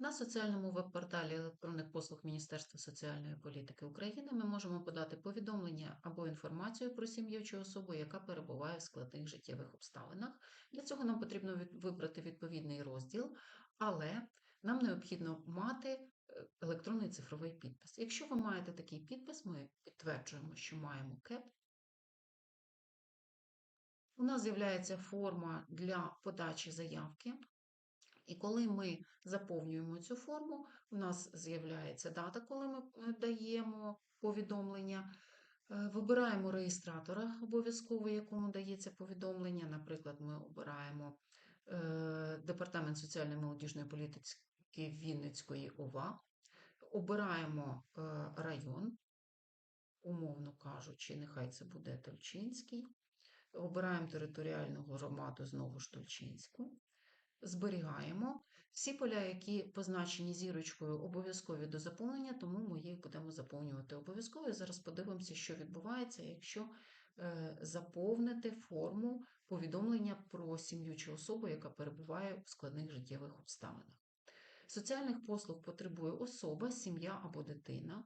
На соціальному веб-порталі електронних послуг Міністерства соціальної політики України ми можемо подати повідомлення або інформацію про сім'ю чи особу, яка перебуває в складних життєвих обставинах. Для цього нам потрібно вибрати відповідний розділ, але нам необхідно мати е, електронний цифровий підпис. Якщо ви маєте такий підпис, ми підтверджуємо, що маємо КЕП. У нас з'являється форма для подачі заявки. І коли ми заповнюємо цю форму, у нас з'являється дата, коли ми е, даємо повідомлення. Е, Вибираємо реєстратора обов'язково, якому дається повідомлення. Наприклад, ми обираємо е, Департамент соціальної молодіжної політики Вінницької ОВА, обираємо район, умовно кажучи, нехай це буде Тульчинський. Обираємо територіальну громаду знову ж Тульчинську. Зберігаємо всі поля, які позначені зірочкою, обов'язкові до заповнення, тому ми їх будемо заповнювати обов'язково. І зараз подивимося, що відбувається, якщо е, заповнити форму повідомлення про сім'ю чи особу, яка перебуває в складних життєвих обставинах. Соціальних послуг потребує особа, сім'я або дитина.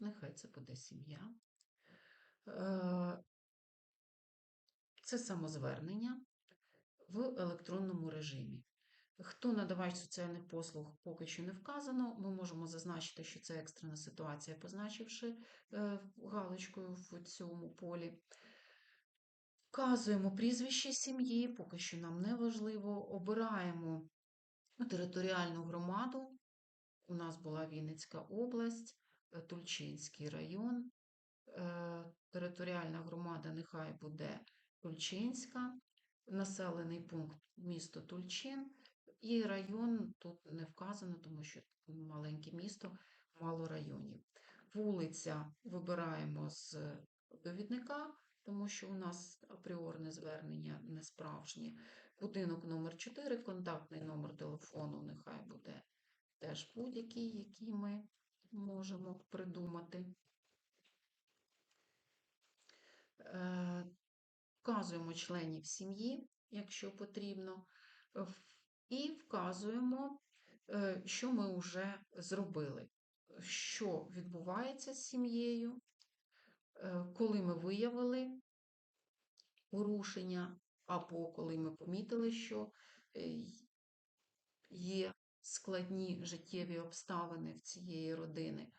Нехай це буде сім'я. Е, Це самозвернення в електронному режимі. Хто надавач соціальних послуг поки що не вказано, ми можемо зазначити, що це екстрена ситуація, позначивши е, галочкою в цьому полі. Вказуємо прізвище сім'ї, поки що нам не важливо. Обираємо територіальну громаду. У нас була Вінницька область, е, Тульчинський район. Е, Територіальна громада нехай буде Тульчинська населений пункт місто Тульчин, і район тут не вказано, тому що маленьке місто, мало районів. Вулиця вибираємо з довідника, тому що у нас апріорне звернення не справжнє. Будинок номер 4 контактний номер телефону нехай буде теж будь-який, який ми можемо придумати. Е, Вказуємо членів сім'ї, якщо потрібно, і вказуємо, е, що ми вже зробили, що відбувається з сім'єю, е, коли ми виявили порушення, або коли ми помітили, що е, є складні життєві обставини в цієї родини.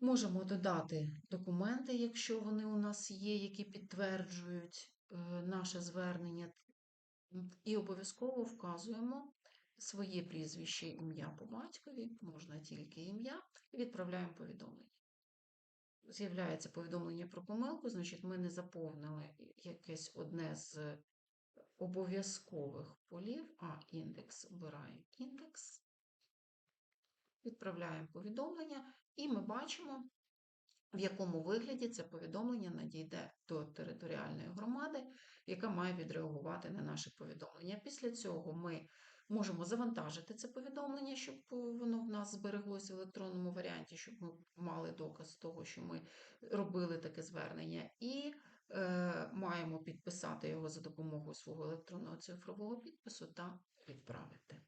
Можемо додати документи, якщо вони у нас є, які підтверджують е, наше звернення, і обов'язково вказуємо своє прізвище, ім'я по батькові, можна тільки ім'я, і відправляємо повідомлення. З'являється повідомлення про помилку, значить, ми не заповнили якесь одне з обов'язкових полів, а індекс обираємо індекс, відправляємо повідомлення, і ми бачимо, в якому вигляді це повідомлення надійде до територіальної громади, яка має відреагувати на наше повідомлення. Після цього ми можемо завантажити це повідомлення, щоб воно в нас збереглося в електронному варіанті, щоб ми мали доказ того, що ми робили таке звернення, і е, маємо підписати його за допомогою свого електронного цифрового підпису та відправити.